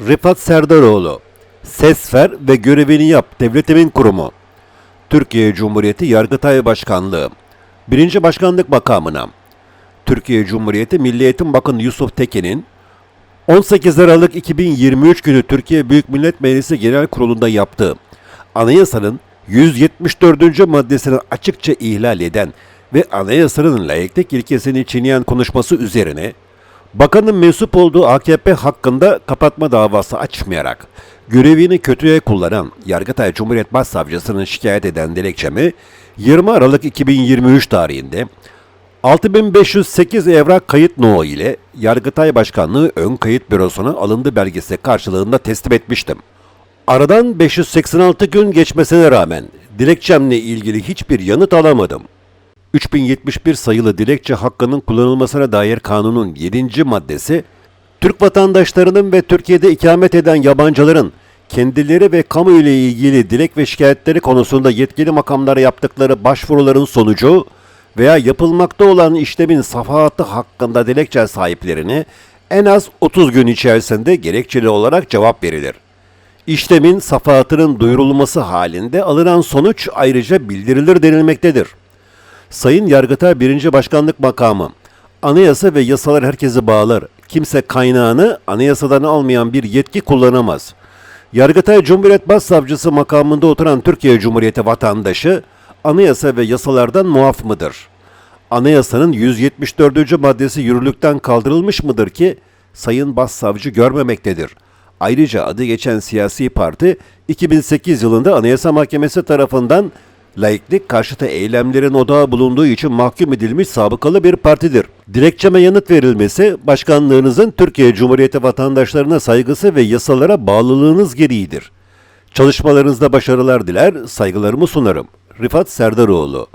Rifat Serdaroğlu Ses ver ve görevini yap devletimin kurumu. Türkiye Cumhuriyeti Yargıtay Başkanlığı 1. Başkanlık makamına Türkiye Cumhuriyeti Milli Eğitim Bakanı Yusuf Tekin'in 18 Aralık 2023 günü Türkiye Büyük Millet Meclisi Genel Kurulu'nda yaptığı anayasanın 174. maddesini açıkça ihlal eden ve anayasanın layıklık ilkesini çiğneyen konuşması üzerine bakanın mensup olduğu AKP hakkında kapatma davası açmayarak görevini kötüye kullanan Yargıtay Cumhuriyet Başsavcısının şikayet eden dilekçemi 20 Aralık 2023 tarihinde 6508 evrak kayıt no ile Yargıtay Başkanlığı Ön Kayıt Bürosu'na alındı belgesi karşılığında teslim etmiştim. Aradan 586 gün geçmesine rağmen dilekçemle ilgili hiçbir yanıt alamadım. 3071 sayılı dilekçe hakkının kullanılmasına dair kanunun 7. maddesi, Türk vatandaşlarının ve Türkiye'de ikamet eden yabancıların kendileri ve kamu ile ilgili dilek ve şikayetleri konusunda yetkili makamlara yaptıkları başvuruların sonucu veya yapılmakta olan işlemin safahatı hakkında dilekçe sahiplerine en az 30 gün içerisinde gerekçeli olarak cevap verilir. İşlemin safahatının duyurulması halinde alınan sonuç ayrıca bildirilir denilmektedir. Sayın Yargıtay 1. Başkanlık makamı, anayasa ve yasalar herkesi bağlar. Kimse kaynağını anayasadan almayan bir yetki kullanamaz. Yargıtay Cumhuriyet Başsavcısı makamında oturan Türkiye Cumhuriyeti vatandaşı, anayasa ve yasalardan muaf mıdır? Anayasanın 174. maddesi yürürlükten kaldırılmış mıdır ki Sayın Başsavcı görmemektedir. Ayrıca adı geçen siyasi parti 2008 yılında Anayasa Mahkemesi tarafından laiklik karşıtı eylemlerin odağı bulunduğu için mahkum edilmiş sabıkalı bir partidir. Dilekçeme yanıt verilmesi başkanlığınızın Türkiye Cumhuriyeti vatandaşlarına saygısı ve yasalara bağlılığınız gereğidir. Çalışmalarınızda başarılar diler, saygılarımı sunarım. Rifat Serdaroğlu